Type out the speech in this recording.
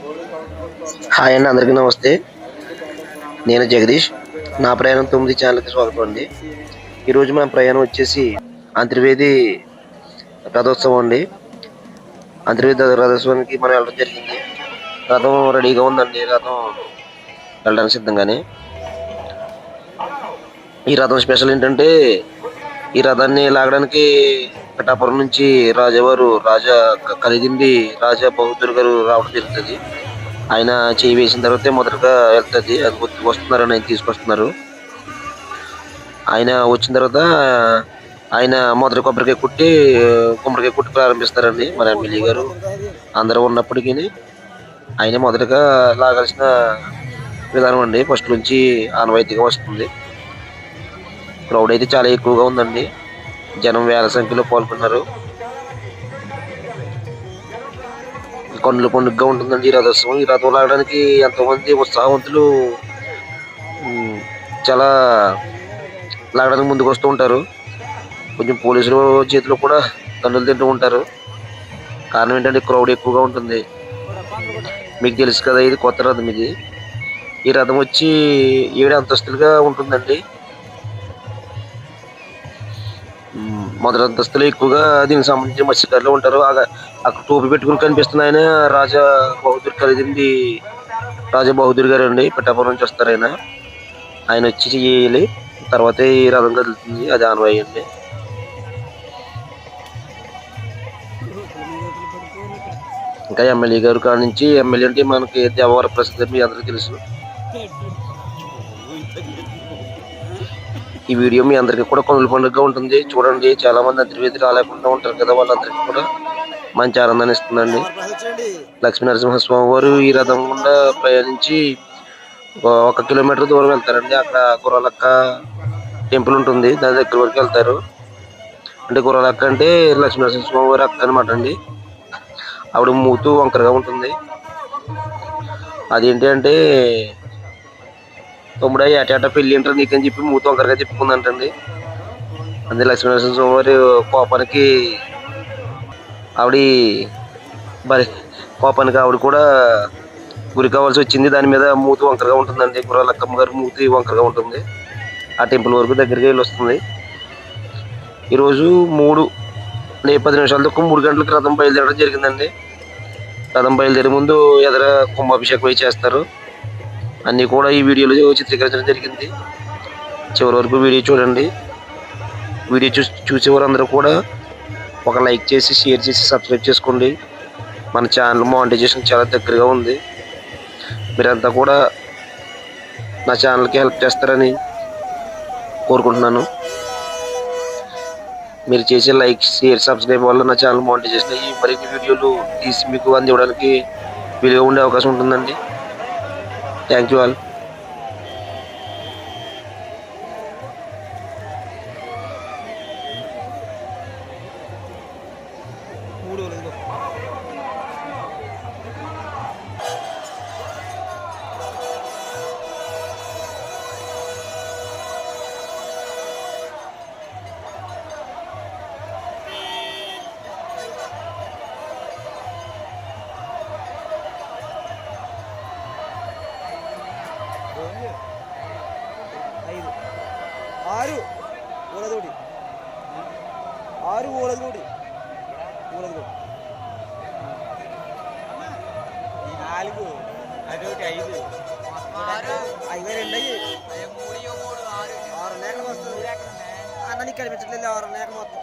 Hi అండి అందరికీ నమస్తే. నేను జగదీష్. నా ప్రయాణం తొమ్మిది ఛానల్కి స్వాగతం అండి. ఈరోజు మన ప్రయాణం వచ్చేసి అంతర్వేది రథోత్సవం అండి. అంతర్వేది రథోత్సవానికి మనం వెళ్ళడం జరిగింది. రథం రెడీగా ఉందండి రథం వెళ్ళడానికి సిద్ధంగానే. ఈ రథం స్పెషల్ ఏంటంటే ఈ రథాన్ని లాగడానికి పిఠాపురం నుంచి రాజావారు రాజా కలిగింది కలిదిండి రాజా బహదూర్ గారు రావడం జరుగుతుంది. ఆయన చేయి వేసిన తర్వాత మొదటగా వెళ్తుంది. అది వస్తున్నారు వస్తున్నారని ఆయన తీసుకొస్తున్నారు. ఆయన వచ్చిన తర్వాత ఆయన మొదటి కొబ్బరికాయ కుట్టి కొబ్బరికాయ కుట్టి ప్రారంభిస్తారండి. మన ఎమ్మెల్యే గారు అందరూ ఉన్నప్పటికీ ఆయన మొదటగా లాగాల్సిన విధానం అండి. ఫస్ట్ నుంచి ఆనవాయితీగా వస్తుంది. క్రౌడ్ అయితే చాలా ఎక్కువగా ఉందండి. జనం వేల సంఖ్యలో పాల్గొన్నారు. కొండలు పండుగగా ఉంటుందండి ఈ రథోత్సవం. ఈ రథం లాగడానికి ఎంతోమంది ఉత్సాహవంతులు చాలా లాగడానికి ముందుకు వస్తూ ఉంటారు. కొంచెం పోలీసులు చేతిలో కూడా కన్నులు తింటూ ఉంటారు. కారణం ఏంటంటే క్రౌడ్ ఎక్కువగా ఉంటుంది. మీకు తెలుసు కదా ఇది కొత్త రథం ఇది. ఈ రథం వచ్చి ఏడు అంతస్తులుగా ఉంటుందండి. మొదటి అంతస్తులో ఎక్కువగా దీనికి సంబంధించిన మత్స్యకారులు ఉంటారు. అక్కడ టోపీ పెట్టుకుని కనిపిస్తున్న ఆయన రాజా బహదూర్ కలిగింది. రాజా బహదూర్ గారు అండి పిఠాపురం నుంచి వస్తారు ఆయన. ఆయన వచ్చి చేయాలి. తర్వాత ఈ రథం కదులుతుంది. అది ఆనవాయి అండి ఇంకా ఎమ్మెల్యే గారు కాడ నుంచి ఎమ్మెల్యే అంటే మనకి దేవవర ప్రసిద్ధి మీ అందరికీ తెలుసు. ఈ వీడియో మీ అందరికీ కూడా కొనుల పండుగగా ఉంటుంది. చూడండి చాలా మంది అంతర్వేది రాలేకుండా ఉంటారు కదా వాళ్ళందరికీ కూడా మంచి ఆనందాన్ని ఇస్తుందండి. లక్ష్మీ నరసింహస్వామి వారు ఈ రథం గుండా ప్రయాణించి ఒక- కిలోమీటర్ దూరం వెళ్తారండి. అక్కడ గుర్రలక్క టెంపుల్ ఉంటుంది. దాని దగ్గర వరకు వెళ్తారు. అంటే గుర్రలక్క అంటే లక్ష్మీ నరసింహస్వామి వారి అక్క అనమాట అండి. ఆవిడ మూతు వంకరగా ఉంటుంది. అదేంటి అంటే తమ్ముడా ఏటేటా పెళ్ళి ఏంటో నీకని చెప్పి మూత వంకరగా చెప్పుకుందంటండి అందుకే లక్ష్మీనరసింహ స్వామి వారి కోపానికి ఆవిడ మరి కోపానికి ఆవిడ కూడా గురి కావాల్సి వచ్చింది. దాని మీద మూతి వంకరగా ఉంటుందండి. గుర్రాలక్కమ్మ గారు మూతి వంకరగా ఉంటుంది. ఆ టెంపుల్ వరకు దగ్గరికి వెళ్ళి వస్తుంది. ఈరోజు మూడు లే పది నిమిషాల తక్కువ మూడు గంటలకు రథం బయలుదేరడం జరిగిందండి. రథం బయలుదేరే ముందు ఎదర కుంభాభిషేకం అయి చేస్తారు. అన్నీ కూడా ఈ వీడియోలో చిత్రీకరించడం జరిగింది. చివరి వరకు వీడియో చూడండి. వీడియో చూ చూసే వారందరూ కూడా ఒక లైక్ చేసి షేర్ చేసి సబ్స్క్రైబ్ చేసుకోండి. మన ఛానల్ మానిటైజేషన్ చాలా దగ్గరగా ఉంది. మీరంతా కూడా నా ఛానల్కి హెల్ప్ చేస్తారని కోరుకుంటున్నాను. మీరు చేసే లైక్ షేర్ సబ్స్క్రైబ్ వల్ల నా ఛానల్ మానిటైజేషన్ అయ్యి మరిన్ని వీడియోలు తీసి మీకు అందివ్వడానికి వీలుగా ఉండే అవకాశం ఉంటుందండి. actual ఐదు ఆరు ఊలదోటి ఆరు ఊలదోటి ఊలదోటి నాలుగు అదొకటి ఐదు ఐదు రెండు అయ్యి ఆరు నెలలు వస్తుంది అన్న నీకు కనిపించట్లేదు ఆరు నెలలు మొత్తం